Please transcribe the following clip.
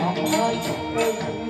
আমায়